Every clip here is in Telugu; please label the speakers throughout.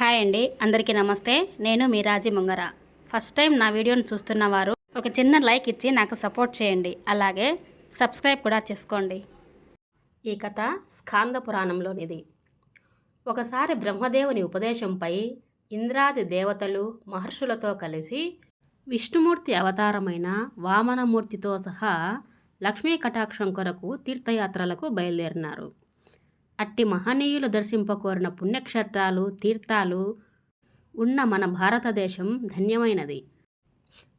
Speaker 1: హాయ్ అండి అందరికీ నమస్తే. నేను మీ రాజీ ముంగర. ఫస్ట్ టైం నా వీడియోను చూస్తున్న వారు ఒక చిన్న లైక్ ఇచ్చి నాకు సపోర్ట్ చేయండి. అలాగే సబ్స్క్రైబ్ కూడా చేసుకోండి. ఈ కథ స్కాంద పురాణంలోనిది. ఒకసారి బ్రహ్మదేవుని ఉపదేశంపై ఇంద్రాది దేవతలు మహర్షులతో కలిసి విష్ణుమూర్తి అవతారమైన వామనమూర్తితో సహా లక్ష్మీ కటాక్షం కొరకు తీర్థయాత్రలకు బయలుదేరినారు. అట్టి మహనీయులు దర్శింపకోరిన పుణ్యక్షేత్రాలు తీర్థాలు ఉన్న మన భారతదేశం ధన్యమైనది.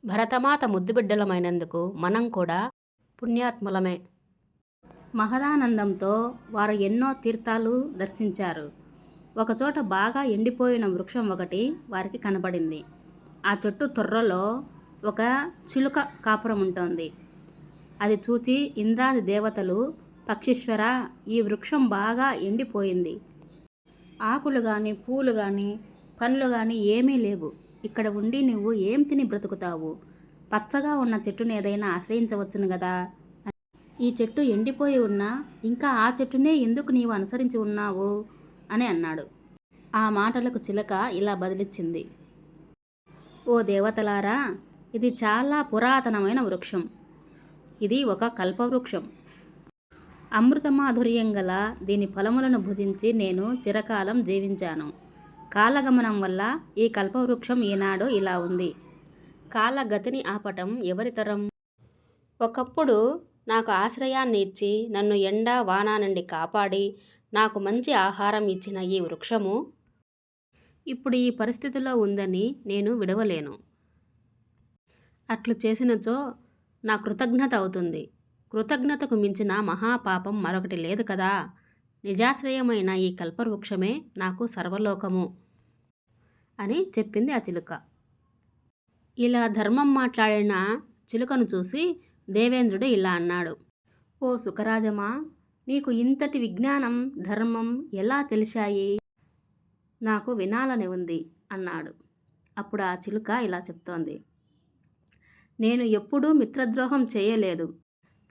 Speaker 1: భరతమాత ముద్దుబిడ్డలమైనందుకు మనం కూడా పుణ్యాత్ములమే. మహదానందంతో వారు ఎన్నో తీర్థాలు దర్శించారు. ఒకచోట బాగా ఎండిపోయిన వృక్షం ఒకటి వారికి కనబడింది. ఆ చెట్టు తొర్రలో ఒక చిలుక కాపురం ఉంటుంది. అది చూచి ఇంద్రాది దేవతలు పక్షీశ్వర ఈ వృక్షం బాగా ఎండిపోయింది. ఆకులు కానీ పూలు కానీ పండ్లు కానీ ఏమీ లేవు. ఇక్కడ ఉండి నువ్వు ఏం తిని బ్రతుకుతావు? పచ్చగా ఉన్న చెట్టుని ఏదైనా ఆశ్రయించవచ్చును కదా ఈ చెట్టు ఎండిపోయి ఉన్నా ఇంకా ఆ చెట్టునే ఎందుకు నీవు అనుసరించి ఉన్నావు? అని అన్నాడు. ఆ మాటలకు చిలక ఇలా బదిలిచ్చింది. ఓ దేవతలారా ఇది చాలా పురాతనమైన వృక్షం. ఇది ఒక కల్పవృక్షం. అమృతమాధుర్యం గల దీని ఫలములను భుజించి నేను చిరకాలం జీవించాను. కాలగమనం వల్ల ఈ కల్పవృక్షం ఈనాడు ఇలా ఉంది. కాలగతిని ఆపటం ఎవరితరం ఒకప్పుడు నాకు ఆశ్రయాన్ని ఇచ్చి నన్ను ఎండ వాన నుండి కాపాడి నాకు మంచి ఆహారం ఇచ్చిన ఈ వృక్షము ఇప్పుడు ఈ పరిస్థితిలో ఉందని నేను విడవలేను. అట్లు చేసినచో నా కృతజ్ఞత అవుతుంది. కృతజ్ఞతకు మించిన మహాపాపం మరొకటి లేదు కదా. నిజాశ్రయమైన ఈ కల్పవృక్షమే నాకు సర్వలోకము అని చెప్పింది ఆ చిలుక. ఇలా ధర్మం మాట్లాడిన చిలుకను చూసి దేవేంద్రుడు ఇలా అన్నాడు. ఓ సుఖరాజమా నీకు ఇంతటి విజ్ఞానం ధర్మం ఎలా తెలిసాయి నాకు వినాలని ఉంది అన్నాడు. అప్పుడు ఆ చిలుక ఇలా చెప్తోంది. నేను ఎప్పుడూ మిత్రద్రోహం చేయలేదు.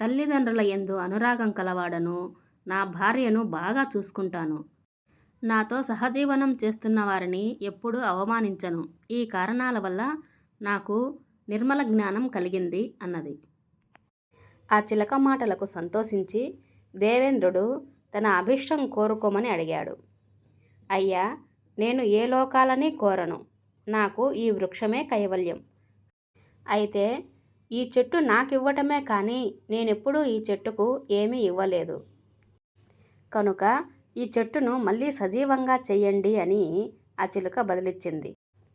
Speaker 1: తల్లిదండ్రుల ఎందు అనురాగం కలవాడను నా భార్యను బాగా చూసుకుంటాను. నాతో సహజీవనం చేస్తున్న వారిని ఎప్పుడూ అవమానించను. ఈ కారణాల వల్ల నాకు నిర్మల జ్ఞానం కలిగింది అన్నది. ఆ చిలక మాటలకు సంతోషించి దేవేంద్రుడు తన అభిష్టం కోరుకోమని అడిగాడు. అయ్యా నేను ఏ లోకాలని కోరను? నాకు ఈ వృక్షమే కైవల్యం. అయితే ఈ చెట్టు నాకివ్వటమే కానీ నేనెప్పుడూ ఈ చెట్టుకు ఏమీ ఇవ్వలేదు. కనుక ఈ చెట్టును మళ్ళీ సజీవంగా చెయ్యండి అని ఆ చిలుక బదిలిచ్చింది.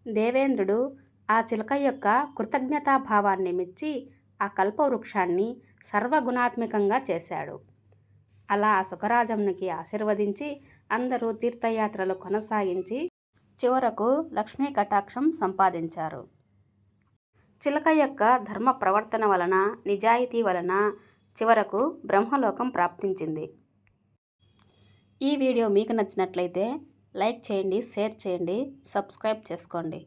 Speaker 1: దేవేంద్రుడు ఆ చిలుక యొక్క కృతజ్ఞతాభావాన్ని మెచ్చి ఆ కల్పవృక్షాన్ని సర్వగుణాత్మకంగా చేశాడు. అలా ఆ సుఖరాజమునికి ఆశీర్వదించి అందరూ తీర్థయాత్రలు కొనసాగించి చివరకు లక్ష్మీ కటాక్షం సంపాదించారు. చిలక యొక్క ధర్మ ప్రవర్తన వలన నిజాయితీ వలన చివరకు బ్రహ్మలోకం ప్రాప్తించింది. ఈ వీడియో మీకు నచ్చినట్లయితే లైక్ చేయండి షేర్ చేయండి సబ్స్క్రైబ్ చేసుకోండి.